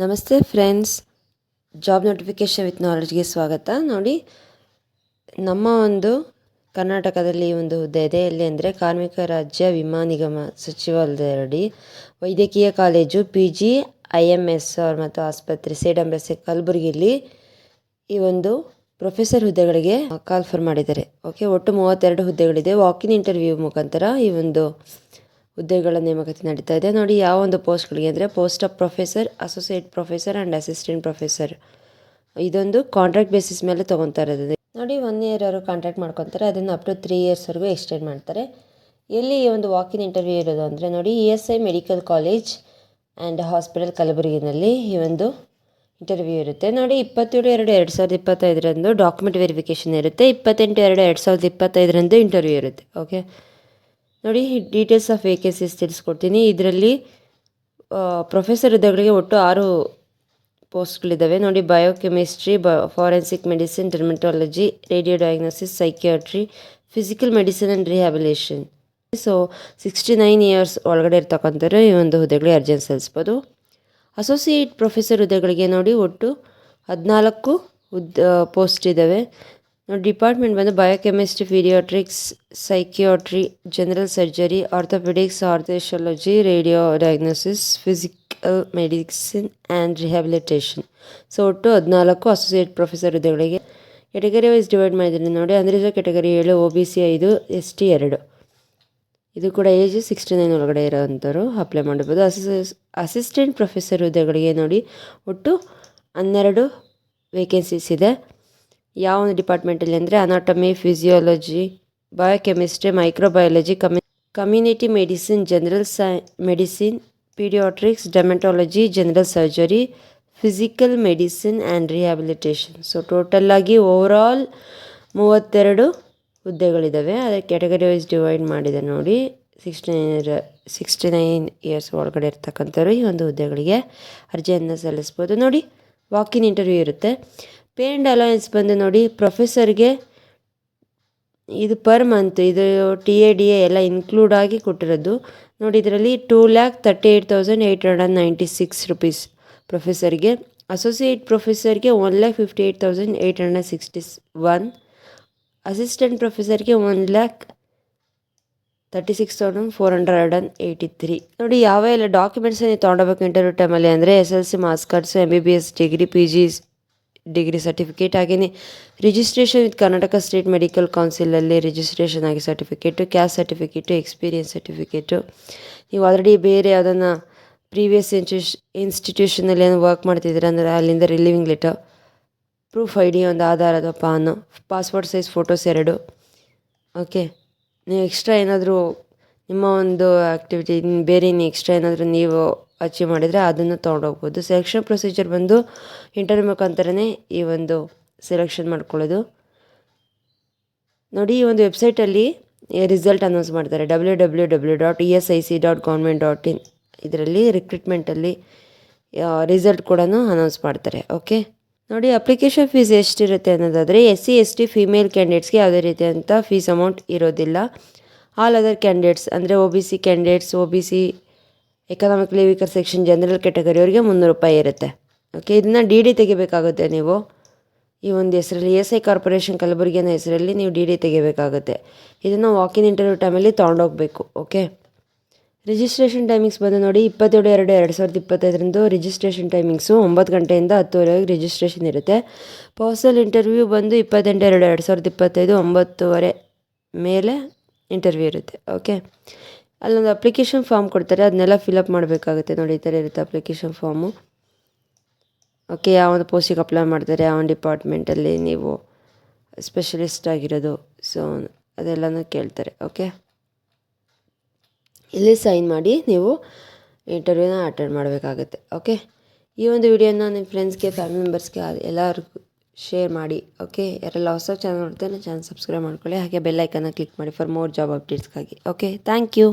ನಮಸ್ತೆ friends. Job notification with ನಾಲೆಜ್ಗೆ ಸ್ವಾಗತ. ನೋಡಿ, ನಮ್ಮ ಒಂದು ಕರ್ನಾಟಕದಲ್ಲಿ ಒಂದು ಹುದ್ದೆ ಇದೆ. ಎಲ್ಲಿ ಅಂದರೆ ಕಾರ್ಮಿಕ ರಾಜ್ಯ ವಿಮಾ ನಿಗಮ ಸಚಿವಾಲಯದಡಿ. ವೈದ್ಯಕೀಯ college P G I M S R ಮತ್ತು ಆಸ್ಪತ್ರೆ ಸೇಡಂಬೆಸೆ ಕಲಬುರಗಿಲಿ ಈ ಒಂದು ಪ್ರೊಫೆಸರ್ ಹುದ್ದೆಗಳಿಗೆ ಕಾಲ್ ಫರ್ ಮಾಡಿದ್ದಾರೆ. ಓಕೆ, ಒಟ್ಟು ಮೂವತ್ತೆರಡು ಹುದ್ದೆಗಳಿದೆ. ವಾಕಿನ್ ಇಂಟರ್ವ್ಯೂ ಮುಖಾಂತರ ಈ ಒಂದು ಹುದ್ದೆಗಳ ನೇಮಕಾತಿ ನಡೀತಾ ಇದೆ. ನೋಡಿ, ಯಾವ ಒಂದು ಪೋಸ್ಟ್ಗಳಿಗೆ ಅಂದರೆ post of professor, associate professor and assistant professor. ಇದೊಂದು ಕಾಂಟ್ರಾಕ್ಟ್ ಬೇಸಿಸ್ ಮೇಲೆ ತೊಗೊತಾ ಇರೋದು. ನೋಡಿ, ಒನ್ ಇಯರ್ ಅವರು ಕಾಂಟ್ರಾಕ್ಟ್ ಮಾಡ್ಕೊತಾರೆ, ಅದನ್ನು ಅಪ್ ಟು ತ್ರೀ ಇಯರ್ಸ್ವರೆಗೂ ಎಕ್ಸ್ಟೆಂಡ್ ಮಾಡ್ತಾರೆ. ಎಲ್ಲಿ ಈ ಒಂದು ವಾಕಿನ್ ಇಂಟರ್ವ್ಯೂ ಇರೋದು ಅಂದರೆ ನೋಡಿ, E S I medical college and hospital ಕಲಬುರಗಿನಲ್ಲಿ ಈ ಒಂದು ಇಂಟರ್ವ್ಯೂ ಇರುತ್ತೆ. ನೋಡಿ, ಇಪ್ಪತ್ತೇಳು ಎರಡು ಎರಡು ಸಾವಿರದ ಇಪ್ಪತ್ತೈದರಂದು ಡಾಕ್ಯುಮೆಂಟ್ ವೆರಿಫಿಕೇಷನ್ ಇರುತ್ತೆ. ಇಪ್ಪತ್ತೆಂಟು ಎರಡು ಎರಡು ಸಾವಿರದ ಇಪ್ಪತ್ತೈದರಂದು ಇಂಟರ್ವ್ಯೂ ಇರುತ್ತೆ. ಓಕೆ? ನೋಡಿ ಡೀಟೇಲ್ಸ್ ಆಫ್ ವೇಕೆನ್ಸೀಸ್ ತಿಳಿಸ್ಕೊಡ್ತೀನಿ. ಇದರಲ್ಲಿ ಪ್ರೊಫೆಸರ್ ಹುದ್ದೆಗಳಿಗೆ ಒಟ್ಟು ಆರು ಪೋಸ್ಟ್ಗಳಿದ್ದಾವೆ ನೋಡಿ ಬಯೋಕೆಮಿಸ್ಟ್ರಿ ಬ forensic medicine dermatology radio diagnosis psychiatry physical medicine and rehabilitation so sixty nine years ಒಳಗಡೆ ಇರ್ತಕ್ಕಂಥವ್ರು ಈ ಒಂದು ಹುದ್ದೆಗಳಿಗೆ ಅರ್ಜೆಂಟ್ ಸಲ್ಲಿಸ್ಬೋದು. ಅಸೋಸಿಯೇಟ್ ಪ್ರೊಫೆಸರ್ ಹುದ್ದೆಗಳಿಗೆ ನೋಡಿ, ಒಟ್ಟು ಹದಿನಾಲ್ಕು ಹುದ್ದ ಪೋಸ್ಟ್ ಇದ್ದಾವೆ ಡಿಪಾರ್ಟ್ಮೆಂಟ್ ಬಂದು biochemistry paediatrics psychiatry general surgery orthopaedics ಆರ್ಥೋಶಾಲಜಿ radio diagnosis physical medicine and rehabilitation so ಒಟ್ಟು ಹದಿನಾಲ್ಕು ಅಸೋಸಿಯೇಟ್ ಪ್ರೊಫೆಸರ್ ಹುದ್ದೆಗಳಿಗೆ ಕೆಟಗರಿ ವೈಸ್ ಡಿವೈಡ್ ಮಾಡಿದ್ದೀನಿ ನೋಡಿ ಅಂದರೆ ಕೆಟಗರಿ ಏಳು ಒ ಬಿ ಸಿ ಐದು ಎಸ್ ಟಿ ಎರಡು. ಇದು ಕೂಡ ಏಜ್ ಸಿಕ್ಸ್ಟಿ ನೈನ್ ಒಳಗಡೆ ಇರೋವಂಥವ್ರು ಅಪ್ಲೈ ಮಾಡ್ಬೋದು. ಅಸಿಸ್ ಅಸಿಸ್ಟೆಂಟ್ ಪ್ರೊಫೆಸರ್ ಹುದ್ದೆಗಳಿಗೆ ನೋಡಿ, ಒಟ್ಟು ಹನ್ನೆರಡು ವೇಕೆನ್ಸೀಸ್ ಇದೆ. ಯಾವ ಒಂದು ಡಿಪಾರ್ಟ್ಮೆಂಟಲ್ಲಿ ಅಂದರೆ ಅನಾಟಮಿ ಫಿಸಿಯಾಲಜಿ ಬಯೋಕೆಮಿಸ್ಟ್ರಿ ಮೈಕ್ರೋಬಯಾಲಜಿ ಕಮ್ಯು ಕಮ್ಯುನಿಟಿ ಮೆಡಿಸಿನ್ ಜನರಲ್ ಸೈ medicine paediatrics dermatology general surgery physical medicine and rehabilitation so ಟೋಟಲ್ಲಾಗಿ overall ಮೂವತ್ತೆರಡು ಹುದ್ದೆಗಳಿದ್ದಾವೆ. ಅದಕ್ಕೆ ಕ್ಯಾಟಗರಿ ವೈಸ್ ಡಿವೈಡ್ ಮಾಡಿದೆ ನೋಡಿ. Sixty nine sixty nine years ಒಳಗಡೆ ಇರ್ತಕ್ಕಂಥವ್ರು ಈ ಒಂದು ಹುದ್ದೆಗಳಿಗೆ ಅರ್ಜಿಯನ್ನು ಸಲ್ಲಿಸ್ಬೋದು. ನೋಡಿ ವಾಕಿನ್ ಇಂಟರ್ವ್ಯೂ ಇರುತ್ತೆ. ಪೇ ಅಲೋಯನ್ಸ್ ಬಂದು ನೋಡಿ, ಪ್ರೊಫೆಸರ್ಗೆ ಇದು ಪರ್ ಮಂತ್, ಇದು ಟಿ ಎ ಡಿ ಎ ಎಲ್ಲ ಇನ್ಕ್ಲೂಡ್ ಆಗಿ ಕೊಟ್ಟಿರೋದು. ನೋಡಿ, ಇದರಲ್ಲಿ two lakh thirty eight thousand eight hundred and ninety six rupees ಪ್ರೊಫೆಸರ್ಗೆ. Associate ಪ್ರೊಫೆಸರ್ಗೆ one lakh fifty eight thousand eight hundred sixty one assistant ಪ್ರೊಫೆಸರ್ಗೆ one lakh thirty six thousand four hundred and eighty three ನೋಡಿ ಯಾವ ಎಲ್ಲ documents ನೀವು ತೊಗೊಂಡೋಗ್ಬೇಕು interview ಟೈಮಲ್ಲಿ ಅಂದರೆ S L C marks cards M B B S degree P G degree certificate ಹಾಗೆಯೇ registration with Karnataka state medical ಕೌನ್ಸಿಲಲ್ಲಿ registration ಆಗಿ certificate caste certificate experience certificate ನೀವು ಆಲ್ರೆಡಿ ಬೇರೆ ಯಾವುದನ್ನು ಪ್ರೀವಿಯಸ್ ಇನ್ಸ್ಟಿಟ್ಯೂಷ್ ಇನ್ಸ್ಟಿಟ್ಯೂಷನಲ್ಲಿ ಏನು ವರ್ಕ್ ಮಾಡ್ತಿದ್ದೀರ ಅಂದರೆ ಅಲ್ಲಿಂದ relieving letter proof I D ಒಂದು ಆಧಾರ್ ಅಥವಾ ಪಾನು ಪಾಸ್ಪೋರ್ಟ್ ಸೈಜ್ ಫೋಟೋಸ್ ಎರಡು. ಓಕೆ ನೀವು ಎಕ್ಸ್ಟ್ರಾ ಏನಾದರೂ ನಿಮ್ಮ ಒಂದು ಆ್ಯಕ್ಟಿವಿಟಿ ಬೇರೆ ಇನ್ನು ಎಕ್ಸ್ಟ್ರಾ ಏನಾದರೂ ನೀವು ಅಚೀವ್ ಮಾಡಿದರೆ ಅದನ್ನು ತೊಗೊಂಡೋಗ್ಬೋದು. ಸೆಲೆಕ್ಷನ್ ಪ್ರೊಸೀಜರ್ ಬಂದು ಇಂಟರ್ವ್ಯೂ ಮುಖಾಂತರನೇ ಈ ಒಂದು ಸೆಲೆಕ್ಷನ್ ಮಾಡ್ಕೊಳ್ಳೋದು. ನೋಡಿ, ಈ ಒಂದು ವೆಬ್ಸೈಟಲ್ಲಿ ರಿಸಲ್ಟ್ ಅನೌನ್ಸ್ ಮಾಡ್ತಾರೆ. W W W dot E S I C dot government dot in ಇದರಲ್ಲಿ ರಿಕ್ರೂಟ್ಮೆಂಟಲ್ಲಿ ರಿಸಲ್ಟ್ ಕೂಡ ಅನೌನ್ಸ್ ಮಾಡ್ತಾರೆ. ಓಕೆ ನೋಡಿ ಅಪ್ಲಿಕೇಶನ್ ಫೀಸ್ ಎಷ್ಟಿರುತ್ತೆ ಅನ್ನೋದಾದರೆ S C S T female ಕ್ಯಾಂಡಿಡೇಟ್ಸ್ಗೆ ಯಾವುದೇ ರೀತಿಯಾದಂಥ ಫೀಸ್ ಅಮೌಂಟ್ ಇರೋದಿಲ್ಲ. ಆಲ್ ಅದರ್ ಕ್ಯಾಂಡಿಡೇಟ್ಸ್ ಅಂದರೆ O B C candidates O B C economically weaker section general category ಅವರಿಗೆ ಮುನ್ನೂರು ರೂಪಾಯಿ ಇರುತ್ತೆ. ಓಕೆ ಇದನ್ನು ಡಿ ಡಿ ತೆಗಿಬೇಕಾಗುತ್ತೆ ನೀವು. ಈ ಒಂದು ಹೆಸರಲ್ಲಿ ಎಸ್ ಐ ಕಾರ್ಪೊರೇಷನ್ ಕಲಬುರಗಿ ಅನ್ನೋ ಹೆಸರಲ್ಲಿ ನೀವು ಡಿ ಡಿ ತೆಗಿಬೇಕಾಗುತ್ತೆ. ಇದನ್ನು ವಾಕಿನ್ ಇಂಟರ್ವ್ಯೂ ಟೈಮಲ್ಲಿ ತೊಗೊಂಡೋಗ್ಬೇಕು ಓಕೆ ರಿಜಿಸ್ಟ್ರೇಷನ್ ಟೈಮಿಂಗ್ಸ್ ಬಂದು ನೋಡಿ ಇಪ್ಪತ್ತೇಳು ಎರಡು ಎರಡು ಸಾವಿರದ ಇಪ್ಪತ್ತೈದರಿಂದ ರಿಜಿಸ್ಟ್ರೇಷನ್ ಟೈಮಿಂಗ್ಸು ಒಂಬತ್ತು ಗಂಟೆಯಿಂದ ಹತ್ತುವರೆಗೆ ರಿಜಿಸ್ಟ್ರೇಷನ್ ಇರುತ್ತೆ. ಪರ್ಸನಲ್ ಇಂಟರ್ವ್ಯೂ ಬಂದು ಇಪ್ಪತ್ತೆಂಟು, ಎರಡು ಎರಡು ಸಾವಿರದ ಇಪ್ಪತ್ತೈದು, ಒಂಬತ್ತುವರೆ ಮೇಲೆ ಇಂಟರ್ವ್ಯೂ ಇರುತ್ತೆ ಓಕೆ ಅಲ್ಲೊಂದು ಅಪ್ಲಿಕೇಶನ್ ಫಾರ್ಮ್ ಕೊಡ್ತಾರೆ, ಅದನ್ನೆಲ್ಲ ಫಿಲಪ್ ಮಾಡಬೇಕಾಗುತ್ತೆ ನೋಡಿ, ಈ ಥರ ಇರುತ್ತೆ ಅಪ್ಲಿಕೇಶನ್ ಫಾರ್ಮು ಓಕೆ ಯಾವ ಒಂದು ಪೋಸ್ಟಿಗೆ ಅಪ್ಲೈ ಮಾಡ್ತಾರೆ, ಯಾವ ಒಂದು ಡಿಪಾರ್ಟ್ಮೆಂಟಲ್ಲಿ ನೀವು ಸ್ಪೆಷಲಿಸ್ಟ್ ಆಗಿರೋದು ಸೊ ಅದೆಲ್ಲನೂ ಕೇಳ್ತಾರೆ ಓಕೆ ಇಲ್ಲಿ ಸೈನ್ ಮಾಡಿ ನೀವು ಇಂಟರ್ವ್ಯೂನ ಅಟೆಂಡ್ ಮಾಡಬೇಕಾಗುತ್ತೆ ಓಕೆ ಈ ಒಂದು ವಿಡಿಯೋನ ನಿಮ್ಮ ಫ್ರೆಂಡ್ಸ್ಗೆ ಫ್ಯಾಮಿಲಿ ಮೆಂಬರ್ಸ್ಗೆ ಎಲ್ಲರಿಗೂ ಶೇರ್ ಮಾಡಿ ಓಕೆ ಯಾರೆಲ್ಲ ಹೊಸ ಚಾನಲ್ ನೋಡ್ತೇನೆ ಚಾನಲ್ ಸಬ್ಸ್ಕ್ರೈಬ್ ಮಾಡ್ಕೊಳ್ಳಿ. ಹಾಗೆ ಬೆಲ್ ಐಕನ್ನ ಕ್ಲಿಕ್ ಮಾಡಿ ಫಾರ್ ಮೋರ್ ಜಾಬ್ ಅಪ್ಡೇಟ್ಸ್ಗಾಗಿ ಓಕೆ ಥ್ಯಾಂಕ್ ಯು